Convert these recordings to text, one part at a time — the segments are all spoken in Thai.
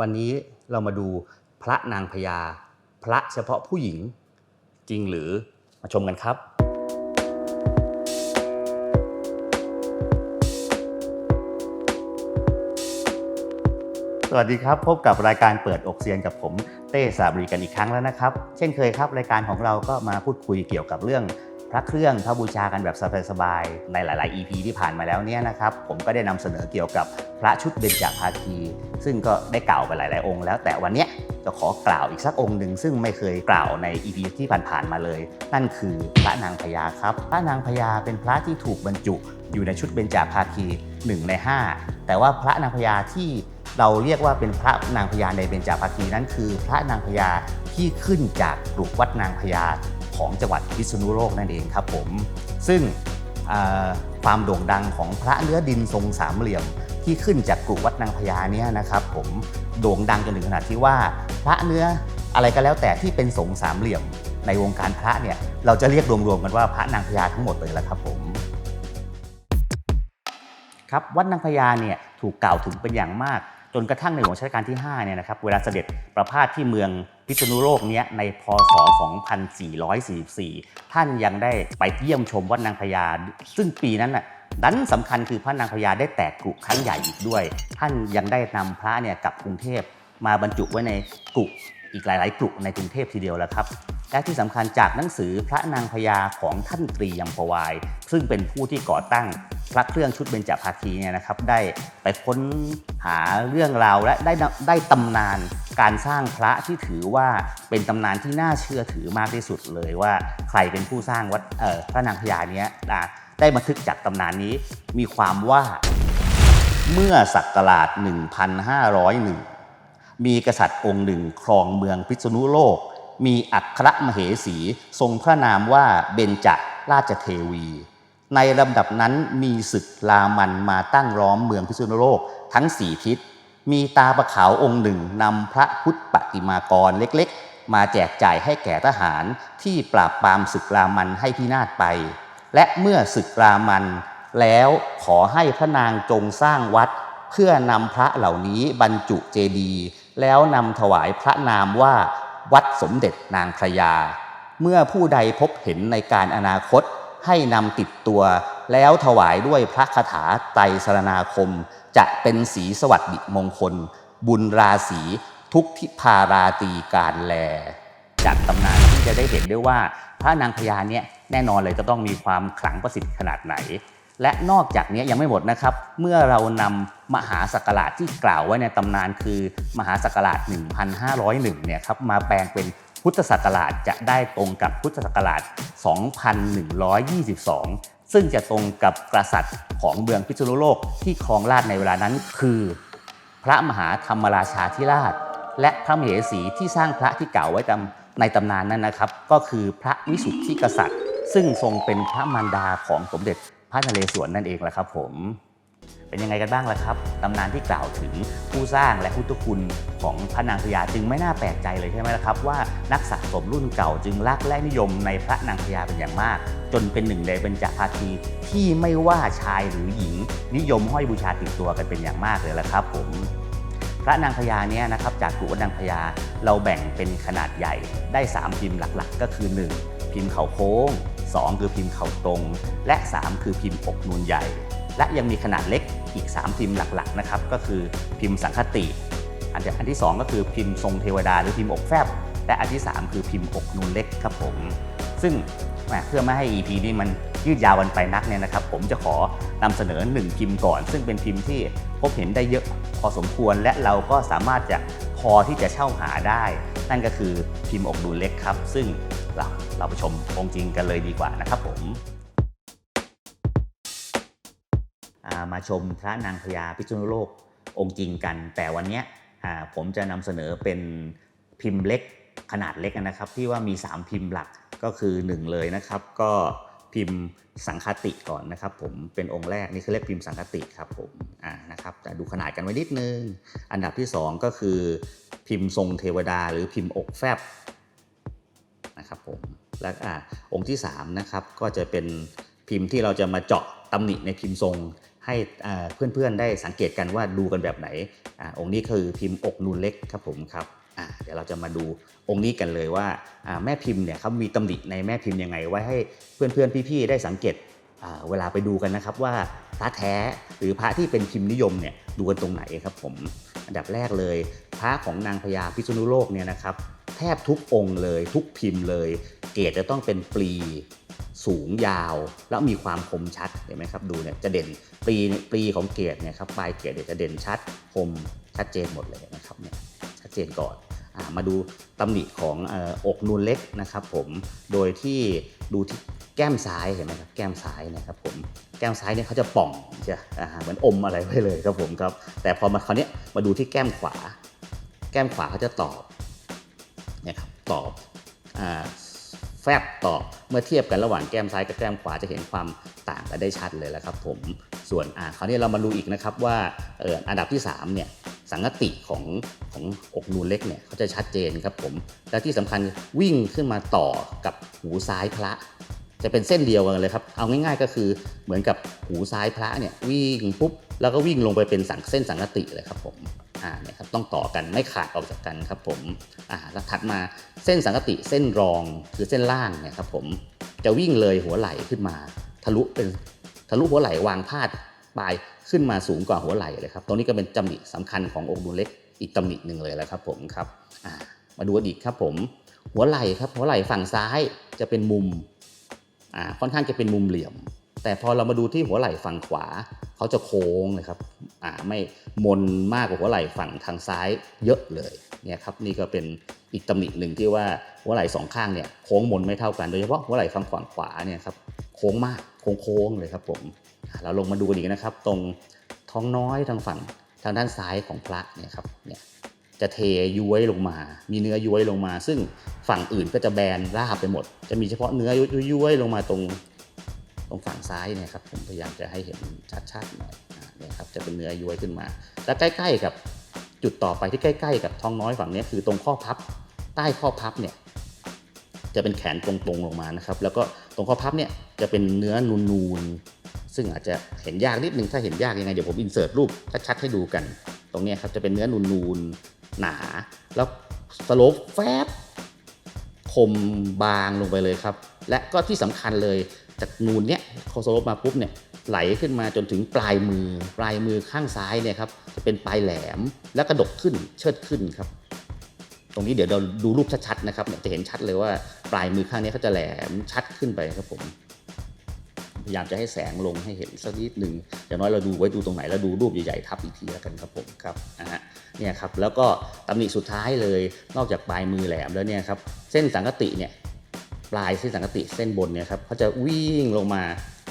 วันนี้เรามาดูพระนางพญา พระเฉพาะผู้หญิงจริงหรือมาชมกันครับสวัสดีครับ พบกับรายการเปิดอกเซียนกับผมเต้สาบรีกันอีกครั้งแล้วนะครับ เช่นเคยครับ รายการของเราก็มาพูดคุยเกี่ยวกับเรื่อง ระเครื่องพระบูชากันแบบสบายๆในหลาย ๆ EP ที่ผ่านมาแล้วเนี่ยนะครับ ผมก็ได้นำเสนอเกี่ยวกับพระชุดเบญจภาคี ซึ่งก็ได้กล่าวไปหลาย ๆ องค์แล้วแต่วันเนี้ยจะขอกล่าวอีกสักองค์หนึ่งซึ่งไม่เคยกล่าวใน EP ที่ผ่านๆมาเลย นั่นคือพระนางพญาครับ พระนางพญาเป็นพระที่ถูกบรรจุอยู่ในชุดเบญจภาคีหนึ่งในห้าแต่ว่าพระนางพญาที่เราเรียกว่าเป็นพระนางพญาในเบญจภาคีนั้นคือ พระนางพญาที่ขึ้นจากกรุวัดนางพญา ของจังหวัดพิษณุโลกนั่นเองครับผม ซึ่งความโด่งดังของพระเนื้อดินทรงสามเหลี่ยมที่ขึ้นจากกรุวัดนางพญาเนี่ยนะครับ ผมโด่งดังจนถึงขนาดที่ว่า พระเนื้ออะไรก็แล้วแต่ที่เป็นทรงสามเหลี่ยมในวงการพระเนี่ยเราจะเรียกรวมๆกันว่าพระนางพญาทั้งหมดเลยละครับผมครับวัดนางพญาเนี่ยถูกกล่าวถึงเป็นอย่างมาก จนกระทั่งในหลวงรัชกาลที่5เนี่ยนะครับเวลาเสด็จประพาสที่เมืองพิษณุโลกเนี้ยในพศ 2444 ท่านยังได้ไปเยี่ยมชมวัดนางพญาซึ่งปีนั้นน่ะดันสำคัญคือพระนางพญาได้แตกกุครั้งใหญ่อีกด้วย ท่านยังได้นำพระเนี่ยกลับกรุงเทพมาบรรจุไว้ในกุอีกหลาย ๆกรุในกรุงเทพทีเดียวแล้วครับและที่สำคัญจากหนังสือพระนางพญาของท่านตรียมพวาย ซึ่งเป็นผู้ที่ก่อตั้ง พระเครื่องชุดเบญจภาคีเนี่ยนะครับได้ไปค้นหาเรื่องราวและได้ได้ตำนานการสร้างพระที่ถือว่าเป็นตำนานที่น่าเชื่อถือมากที่สุดเลยว่าใครเป็นผู้สร้างวัดเอ่อพระนางพญาเนี้ยนะได้บันทึกจากตำนานนี้มีความว่าเมื่อศักราช 1501 มีกษัตริย์องค์หนึ่งครองเมืองพิษณุโลก มีอัครมเหสี ทรงพระนามว่าเบญจราชเทวี ในลำดับนั้นมีศึกลามันมาตั้งล้อมเมืองพิษณุโลกทั้งสี่ทิศ มีตาประขาวองค์หนึ่งนำพระพุทธปฏิมากรเล็กๆ มาแจกจ่ายให้แก่ทหารที่ปราบปรามศึกรามันให้พินาศไป และเมื่อศึกรามันแล้วขอให้พระนางจงสร้างวัด เพื่อนำพระเหล่านี้บรรจุเจดีย์แล้วนำถวายพระนามว่าวัดสมเด็จนางพระยา เมื่อผู้ใดพบเห็นในการอนาคต ให้นำติดตัว แล้วถวายด้วยพระคาถาไตรสรณาคม จะเป็นสีสวัสดิมงคล บุญราศีทุกทิพาราตรีการแล จากตำนานที่จะได้เห็นด้ว่า พระนางพญาเนี่ยแน่นอนเลยจะต้องมีความขลังประสิทธิ์ขนาดไหน และนอกจากนี้ยังไม่หมดนะครับ เมื่อเรานำมหาสักราชที่กล่าวไว้ในตำนานคือ มหาสักราช 1501 เนี่ยครับมาแปลงเป็น พุทธศักราชจะได้ตรงกับพุทธศักราช 2122 ซึ่งจะตรงกับกษัตริย์ของเมืองพิษณุโลกที่ครองราชในเวลานั้นคือ พระมหาธรรมราชาธิราช และพระมเหสีที่สร้างพระที่เก่าไว้ในตำนานนั้นนะครับ ก็คือพระวิสุทธิกษัตริย์ ซึ่งทรงเป็นพระมารดาของสมเด็จพระนเรศวรนั่นเองแหละครับผม เป็นยังไงกันบ้างล่ะครับตำนานที่กล่าวถึงผู้สร้างและพุทธคุณของพระนางพญาจึงไม่น่าแปลกใจเลยใช่ไหมล่ะครับ ว่านักสะสมรุ่นเก่าจึงรักและนิยมในพระนางพญาเป็นอย่างมาก จนเป็นหนึ่งในเบญจภาคีที่ไม่ว่าชายหรือหญิง นิยมห้อยบูชาติดตัวกันเป็นอย่างมากเลยล่ะครับผมพระนางพญาเนี่ยนะครับจากกุวนางพญาเราแบ่งเป็นขนาดใหญ่ได้ 3 พิมพ์หลักๆ ก็คือ 1 พิมพ์เขาโค้ง 2 คือพิมพ์เขาตรง และ 3 คือพิมพ์อกนูนใหญ่ และยังมีขนาดเล็กอีก 3 พิมพ์หลักๆนะครับก็คือพิมพ์สังคติ อันที่อันที่ 2 ก็คือพิมพ์ทรงเทวดาหรือพิมพ์อกแฟบ และอันที่ 3 คือพิมพ์อกนูนเล็กครับผม ซึ่งเพื่อไม่ให้ EP นี้มันยืดยาวกันไปนักเนี่ยนะครับ ผมจะขอนำเสนอ 1 พิมพ์ก่อน ซึ่งเป็นพิมพ์ที่พบเห็นได้เยอะพอสมควรและเราก็สามารถจะพอที่จะเช่าหาได้ นั่นก็คือพิมพ์อกนูนเล็กครับ ซึ่งเราเราไปชมองค์จริงกันเลยดีกว่านะครับผม มาชมพระนางพญาพิษณุโลกองค์จริงกัน แต่วันนี้ผมจะนำเสนอเป็นพิมพ์เล็กขนาดเล็กนะครับ ที่ว่ามี 3 พิมพ์หลักก็คือ 1 เลยนะครับ ก็พิมพ์สังคติก่อนนะครับ ผมเป็นองค์แรกนี่คือเรียกพิมพ์สังคติครับผมอ่านะครับแต่ดูขนาดกันไว้นิดนึง อันดับที่ 2 ก็คือพิมพ์ทรงเทวดาหรือพิมพ์อกแฟบนะครับผมและอ่าองค์ที่3นะครับก็จะเป็นพิมพ์ที่เราจะมาเจาะตำหนิในพิมพ์ทรง ให้เพื่อนๆได้สังเกตกันว่าดูกันแบบไหนอองค์นี้คือพิมพ์อกนูนเล็กครับผมครับเดี๋ยวเราจะมาดูองค์นี้กันเลยว่าแม่พิมพ์เนี่ยเขามีตำหนิในแม่พิมพ์ยังไง ไว้ให้เพื่อนๆพี่ๆได้สังเกตเวลาไปดูกันนะครับว่าพระแท้หรือพระที่เป็นพิมพ์นิยมเนี่ยดูกันตรงไหนครับผมอันดับแรกเลย พระของนางพญาพิษณุโลกเนี่ยนะครับแทบทุกองค์เลยทุกพิมพ์เลย เกรดจะต้องเป็นปลี สูงยาว แล้วมีความคมชัดเห็นไหมครับดูเนี่ยจะเด่นปลีปลีของเกรดเนี่ยครับปลายเกรดเนี่ยจะเด่นชัดคมชัดเจนหมดเลยนะครับเนี่ยชัดเจนก่อนอมาดูตำหนิของออกนูนเล็กนะครับผมโดยที่ดูที่แก้มซ้ายเห็นไหมครับแก้มซ้ายเนะครับผมแก้มซ้ายเนี่ยเขาจะป่องจะอ่าเหมือนอมอะไรไว้เลยครับผมครับแต่พอมาคราวนี้มาดูที่แก้มขวา แก้มขวาเขาจะตอบเนี่ยครับตอบอา แฟบต่อเมื่อเทียบกันระหว่างแก้มซ้ายกับแก้มขวาจะเห็นความต่างกันได้ชัดเลยแหละครับผมส่วนอ่าคราวนี้เรามาดูอีกนะครับว่าเอออันดับที่3เนี่ยสังกติของของอกนูนเล็กเนี่ยเขาจะชัดเจนครับผมและที่สำคัญวิ่งขึ้นมาต่อกับหูซ้ายพระ จะเป็นเส้นเดียวกันเลยครับเอาง่าย ๆ ก็คือเหมือนกับหูซ้ายพระเนี่ยวิ่งปุ๊บแล้วก็วิ่งลงไปเป็นสังเส้นสังกติเลยครับผม อ่าเนี่ยครับต้องต่อกันไม่ขาดออกจากกันครับผมอ่าแล้วถัดมาเส้นสังกติเส้นรองคือเส้นล่างเนี่ยครับผมจะวิ่งเลยหัวไหล่ขึ้นมา ทะลุเป็นทะลุหัวไหล่วางพาดปลายขึ้นมาสูงกว่าหัวไหล่เลยครับตรงนี้ก็เป็นจำหนิสำคัญขององค์ดูเล็กอีกตำหนิหนึ่งเลยแหละครับผมครับอ่ามาดูอดีตครับผม หัวไหล่ครับหัวไหล่ฝั่งซ้ายจะเป็นมุมอ่าค่อนข้างจะเป็นมุมเหลี่ยม แต่พอเรามาดูที่หัวไหล่ฝั่งขวา เขาจะโค้งเลยครับอ่าไม่มนมากกว่าหัวไหล่ฝั่งทางซ้ายเยอะเลยเนี่ยครับนี่ก็เป็นอีกตำหนิหนึ่งที่ว่าหัวไหล่สองข้างเนี่ยโค้งมนไม่เท่ากัน โดยเฉพาะหัวไหล่ฝั่งฝั่งขวาเนี่ยครับโค้งมากโค้งโค้งเลยครับผมเราลงมาดูกันอีกนะครับ ตรงท้องน้อยทางฝั่งทางด้านซ้ายของพระเนี่ยครับเนี่ยจะเทย้วยลงมา มีเนื้อย้วยลงมา ซึ่งฝั่งอื่นก็จะแบนราบไปหมด จะมีเฉพาะเนื้อย้วยลงมาตรง ตรงฝั่งซ้ายเนี่ยครับผมพยายามจะให้เห็นชัดๆหน่อยเนี่ยครับจะเป็นเนื้อย้วยขึ้นมา แล้วใกล้ๆกับจุดต่อไปที่ใกล้ ๆ กับท้องน้อยฝั่งนี้คือตรงข้อพับ ใต้ข้อพับเนี่ยจะเป็นแขนตรงๆลงมานะครับ แล้วก็ตรงข้อพับเนี่ยจะเป็นเนื้อนูนๆซึ่งอาจจะเห็นยากนิดนึงถ้าเห็นยากยังไงเดี๋ยวผมอินเสิร์ตรูปชัดๆให้ดูกัน ตรงนี้ครับจะเป็นเนื้อนูนๆหนา แล้วสโลปแฟบคมบางลงไปเลยครับ และก็ที่สำคัญเลย จากนูนเนี้ยโคโซโลปมาปุ๊บเนี่ยไหลขึ้นมาจนถึงปลายมือ ปลายมือข้างซ้ายเนี่ยครับจะเป็นปลายแหลมและกระดกขึ้นเชิดขึ้นครับ ตรงนี้เดี๋ยวเราดูรูปชัดๆนะครับเนี่ยจะเห็นชัดเลยว่าปลายมือข้างนี้เขาจะแหลมชัดขึ้นไปครับผมพยายามจะให้แสงลงให้เห็นสักนิดหนึ่งอย่างน้อยเราดูไว้ดูตรงไหนแล้วดูรูปใหญ่ๆทับอีกทีแล้วกันครับผมครับนะฮะเนี่ยครับแล้วก็ตำหนิสุดท้ายเลยนอกจากปลายมือแหลมแล้วเนี่ยครับเส้นสังกติเนี่ย ปลายเส้นสังกติเส้นบนเนี่ยครับเขาจะวิ่งลงมา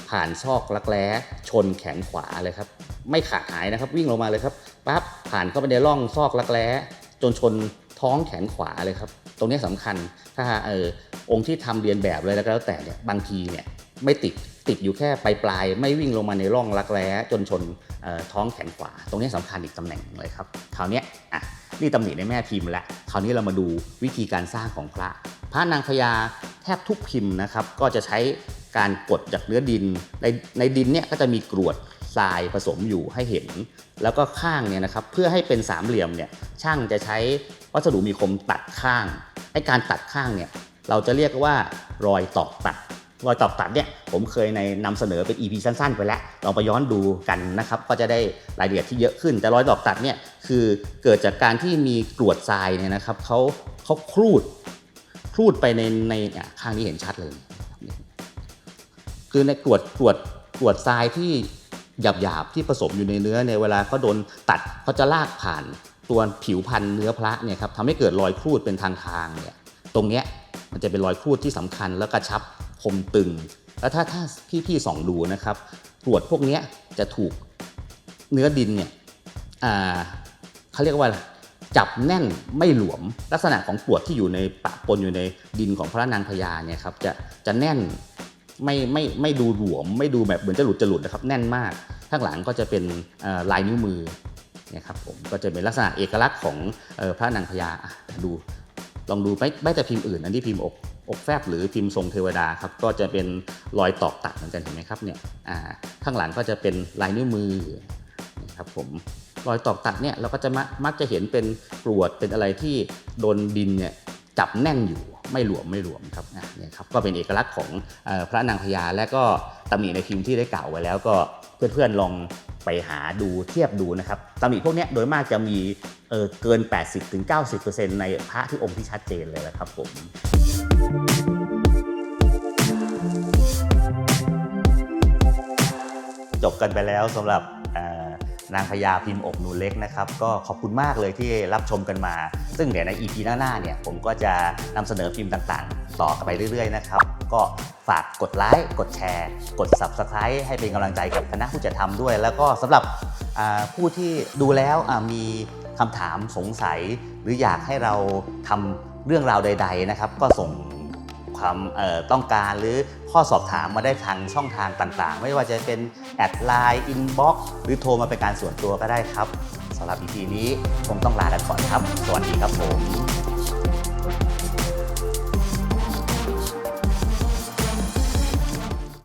ผ่านซอกรักแร้ชนแขนขวาเลยครับ ไม่ขาดหายนะครับ วิ่งลงมาเลยครับปั๊บผ่านเข้าไปในร่องซอกรักแร้จนชนท้องแขนขวาเลยครับ ตรงนี้สำคัญถ้าเออองค์ที่ทำเรียนแบบเลยแล้วก็แล้วแต่เนี่ยบางทีเนี่ยไม่ติดติดอยู่แค่ปลายปลายไม่วิ่งลงมาในร่องรักแร้จนชนท้องแขนขวา ตรงนี้สำคัญอีกตำแหน่งเลยครับคราวนี้อะนี่ตำหนิในแม่พิมพ์ล้วคราวนี้เรามาดูวิธีการสร้างของพระ พระนางพญาแทบทุกพิมพ์นะครับ ก็จะใช้การกดจากเนื้อดิน ในในดินเนี่ยก็จะมีกรวดทรายผสมอยู่ให้เห็น แล้วก็ข้างเนี่ยนะครับเพื่อให้เป็นสามเหลี่ยมเนี่ยช่างจะใช้วัสดุมีคมตัดข้างไอการตัดข้างเนี่ยเราจะเรียกว่ารอยตอกตัด รอยตอกตัดเนี่ยผมเคยในนำเสนอเป็น EP สั้นๆ ไปแล้วลองไปย้อนดูกันนะครับ ก็จะได้รายละเอียดที่เยอะขึ้น แต่รอยตอกตัดเนี่ยคือเกิดจากการที่มีกรวดทรายเนี่ยนะครับเขาเขาครูด ครูดไปในในเนี่ยข้างนี้เห็นชัดเลย คือในกรวดกรวดกรวดทรายที่หยาบๆที่ผสมอยู่ในเนื้อเนี่ยเวลาเขาโดนตัดเขาจะลากผ่านตัวผิวพันธุ์เนื้อพระเนี่ยครับทำให้เกิดรอยครูดเป็นทางทางเนี่ยตรงเนี้ยมันจะเป็นรอยครูดที่สำคัญแล้วกระชับคมตึง แล้วถ้าถ้าพี่ๆส่องดูนะครับกรวดพวกเนี้ยจะถูกเนื้อดินเนี่ยอ่าเขาเรียกว่า จับแน่นไม่หลวม ลักษณะของกรวดที่อยู่ในปะปนอยู่ในดินของพระนางพญาเนี่ยครับจะจะแน่นไม่ไม่ไม่ดูหลวม ไม่ดูแบบเหมือนจะหลุดจะหลุดนะครับแน่นมากข้างหลังก็จะเป็นลายนิ้วมือเนี่ยครับผมก็จะเป็นลักษณะเอกลักษณ์ของพระนางพญาดูลองดูไม่ไม่แต่พิมพ์อื่น อันที่พิมพ์อกอกแฟบหรือพิมพ์ทรงเทวดาครับก็จะเป็นรอยตอกตัดเหมือนกันเห็นไหมครับเนี่ยข้างหลังก็จะเป็นลายนิ้วมือนะครับผม รอยตอกตัดเนี่ยเราก็จะมมักจะเห็นเป็นกรวดเป็นอะไรที่โดนดินเนี่ยจับแน่นอยู่ไม่หลวมไม่หลวมครับนี่ครับก็เป็นเอกลักษณ์ของอพระนางพญาและก็ตำหนิในพิมพ์ที่ได้กล่าวไว้แล้วก็เพื่อนๆลองไปหาดูเทียบดูนะครับตำหนิพวกนี้โดยมากจะมีเเกิน 80-90%ในพระที่องค์ที่ชัดเจนเลยนะครับผมจบกันไปแล้วสำหรับ นางพญาพิมพ์อกนูเล็กนะครับก็ขอบคุณมากเลยที่รับชมกันมา ซึ่งเดี๋ยวใน EP หน้าๆเนี่ยผมก็จะนำเสนอพิมพ์ต่างๆ ต่อกันไปเรื่อยๆนะครับก็ฝากกดไลค์กดแชร์ กด Subscribe ให้เป็นกำลังใจกับคณะผู้จัดทำด้วย แล้วก็สำหรับผู้ที่ดูแล้วมีคำถามสงสัย หรืออยากให้เราทำเรื่องราวใด ๆ นะครับ ก็ส่ง ความต้องการหรือข้อสอบถามมาได้ทางช่องทางต่างๆ ไม่ว่าจะเป็นแอดไลน์อินบ็อกซ์หรือโทรมาเป็นการส่วนตัวก็ได้ครับสำหรับ EP นี้คงต้องลากันก่อนครับ สวัสดีครับผม